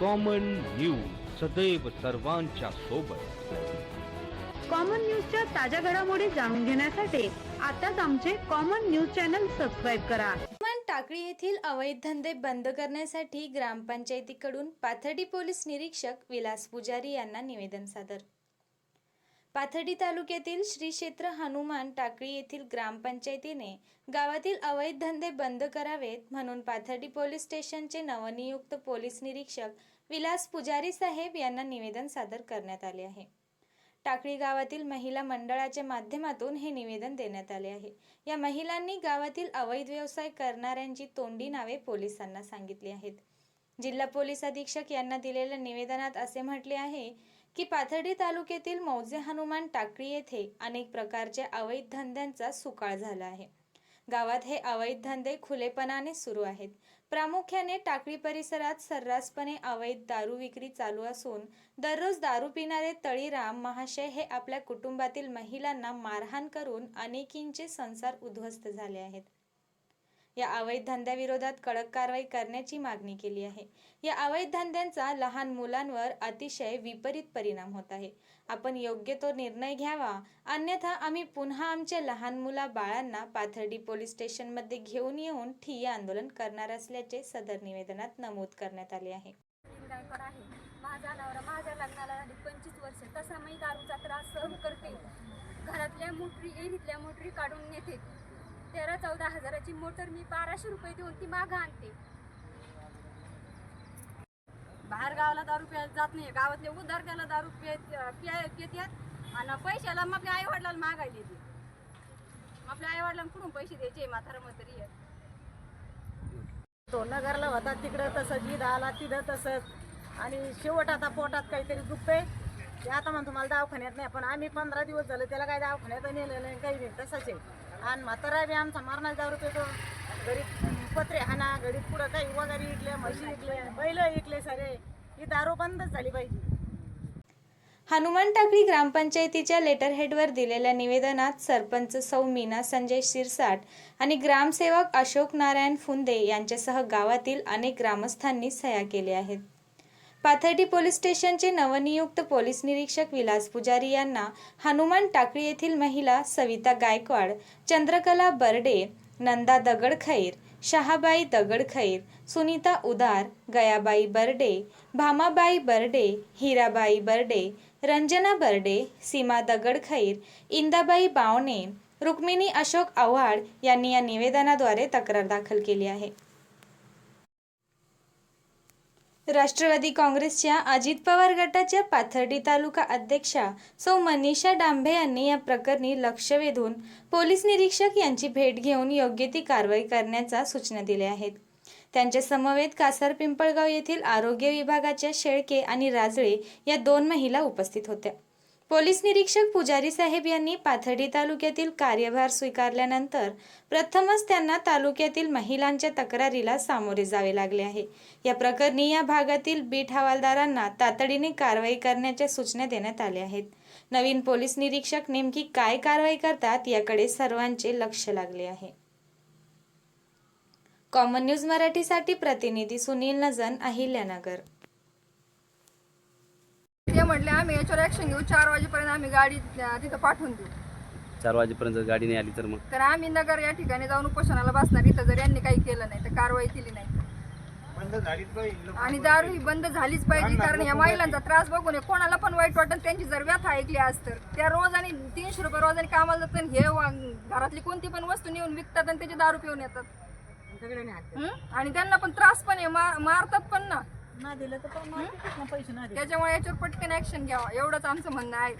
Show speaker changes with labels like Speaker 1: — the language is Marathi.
Speaker 1: कॉमन न्यूज सदैव सर्वांच्या सोबत.
Speaker 2: कॉमन न्यूजच्या ताज्या घडामोडी जाणून घेण्यासाठी आताच आमचे कॉमन न्यूज चॅनल सबस्क्राईब करा.
Speaker 3: टाकळी येथील अवैध धंदे बंद करण्यासाठी ग्रामपंचायतीकडून पाथर्डी पोलीस निरीक्षक विलास पुजारी यांना निवेदन सादर. पाथर्डी तालुक्यातील श्री क्षेत्र हनुमान टाकळी येथील ग्रामपंचायतीने गावातील अवैध धंदे बंद करावेत म्हणून पाथर्डी पोलीस स्टेशनचे नवनियुक्त पोलीस निरीक्षक विलास पुजारी साहेब यांना निवेदन सादर करण्यात आले आहे. टाकळी गावातील महिला मंडळाच्या माध्यमातून हे निवेदन देण्यात आले आहे. या महिलांनी गावातील अवैध व्यवसाय करणाऱ्यांची तोंडी नावे पोलिसांना सांगितली आहेत. जिल्हा पोलीस अधीक्षक यांना दिलेल्या निवेदनात असे म्हटले आहे की पाथर्डी तालुक्यातील मौजे हनुमान टाकळी येथे अनेक प्रकारच्या अवैध धंद्यांचा सुकाळ झाला आहे. गावात हे अवैध धंदे खुलेपणाने सुरू आहेत. प्रामुख्याने टाकळी परिसरात सर्रासपणे अवैध दारू विक्री चालू असून दररोज दारू पिणारे तळीराम महाशय हे आपल्या कुटुंबातील महिलांना मारहाण करून अनेकींचे संसार उद्ध्वस्त झाले आहेत. या अवैध धंद्याविरोधात कडक कारवाई करण्याची मागणी केली आहे. या अवैध धंद्यांचा लहान मुलांवर अतिशय विपरीत परिणाम होत आहे. आपण योग्य तो निर्णय घ्यावा. अन्यथा आम्ही पुन्हा आमच्या लहान मुला बाळांना पाथर्डी पोलीस स्टेशनमध्ये घेऊन येऊन ठिय्या आंदोलन करणार असल्याचे सदर निवेदनात नमूद करण्यात आले आहे.
Speaker 4: माझा नवरा माझ्या लग्नाला झाली पंचवीस वर्ष. तसा मी दारूचा त्रास सहन करते. घरातल्या मोटरी एरीतल्या मोटरी काढून नेते. तेरा चौदा हजाराची मोटर मी बाराशे रुपये देऊन ती मागं आणते. बाहेर गावाला दारू प्यायला जात नाही गावातले उधार त्याला दारू पिय पितात आणि पैशाला मग आपल्या आई वडिलांना मागायला येते. आपल्या आई वडिलांना कुठून पैसे द्यायचे म्हातारा म्हातारी
Speaker 5: तो नगरला होता तिकडं तसंच ईद आला तिथं तसंच आणि शेवट आता पोटात काहीतरी दुखतंय ते आता म्हणतो मला दवाखान्यात नाही पण आम्ही पंधरा दिवस झाले त्याला काही दवाखान्यात नेलेलं नाही काही नाही तसंच आहे. आणि म्हातारा बी आमचा मारणार दारू पेतो. गरीब पत्रे हाना गरीब पुढं काही वगैरे विकले म्हशी विकले बैल इकले सारे. ही दारू बंदच झाली पाहिजे.
Speaker 3: हनुमान टाकळी ग्रामपंचायतीच्या लेटर हेडवर दिलेल्या निवेदनात सरपंच सौ मीना संजय शिरसाट आणि ग्रामसेवक अशोक नारायण फुंदे यांच्यासह गावातील अनेक ग्रामस्थांनी सह्या केल्या आहेत. पाथर्डी पोलीस स्टेशनचे नवनियुक्त पोलीस निरीक्षक विलास पुजारी यांना हनुमान टाकळी येथील महिला सविता गायकवाड चंद्रकला बर्डे नंदा दगडखैर शहाबाई दगडखैर सुनीता उदार गयाबाई बर्डे भामाबाई बर्डे हिराबाई बर्डे रंजना बर्डे सीमा दगडखैर इंदाबाई बावणे रुक्मिणी अशोक आव्हाड यांनी या निवेदनाद्वारे तक्रार दाखल केली आहे. राष्ट्रवादी काँग्रेसच्या अजित पवार गटाच्या पाथर्डी तालुका अध्यक्षा सौ मनीषा डांभे यांनी या प्रकरणी लक्ष वेधून पोलीस निरीक्षक यांची भेट घेऊन योग्य ती कारवाई करण्याचा सूचना दिल्या आहेत. त्यांच्या समवेत कासार पिंपळगाव येथील आरोग्य विभागाच्या शेळके आणि राजळे या दोन महिला उपस्थित होत्या. पोलीस निरीक्षक पुजारी साहेब यांनी पाथर्डी तालुक्यातील कार्यभार स्वीकारल्यानंतर प्रथमच त्यांना तालुक्यातील महिलांच्या तक्रारीला सामोरे जावे लागले आहे. या प्रकरणी या भागातील बीट हवालदारांना तातडीने कारवाई करण्याच्या सूचना देण्यात आल्या आहेत. नवीन पोलीस निरीक्षक नेमकी काय कारवाई करतात याकडे सर्वांचे लक्ष लागले आहे. कॉमन न्यूज मराठीसाठी प्रतिनिधी सुनील नजन अहिल्यानगर.
Speaker 4: म्हटले आम्ही याच्यावर ऍक्शन घेऊ. चार वाजेपर्यंत आम्ही गाडी अं, तिथं पाठवून देऊ.
Speaker 6: चार वाजेपर्यंत जर गाडी नाही आली तर मग?
Speaker 4: तर आम्ही नगर या ठिकाणी जाऊन उपोषणाला बसणार. इथं जर यांनी काही केलं नाही तर कारवाई केली नाही. आणि दारू ही बंद झालीच पाहिजे कारण या महिलांचा त्रास बघून हे कोणाला पण वाईट वाटत त्यांची जर व्यथा ऐकली आज तर त्या रोजाने तीनशे रुपये रोजाने कामाला जातात आणि हे वा- घरातली कोणती पण वस्तू नेऊन विकतात आणि त्याची दारू पिऊन येतात. हं? आणि त्यांना पण त्रास पण आहे मा- मारतात पण ना.
Speaker 5: ना दिलं तर पण पैसे ना दिले.
Speaker 4: त्याच्यामुळे याच्यावर पटकन ऍक्शन घ्यावा. एवढंच आमचं म्हणणं आहे.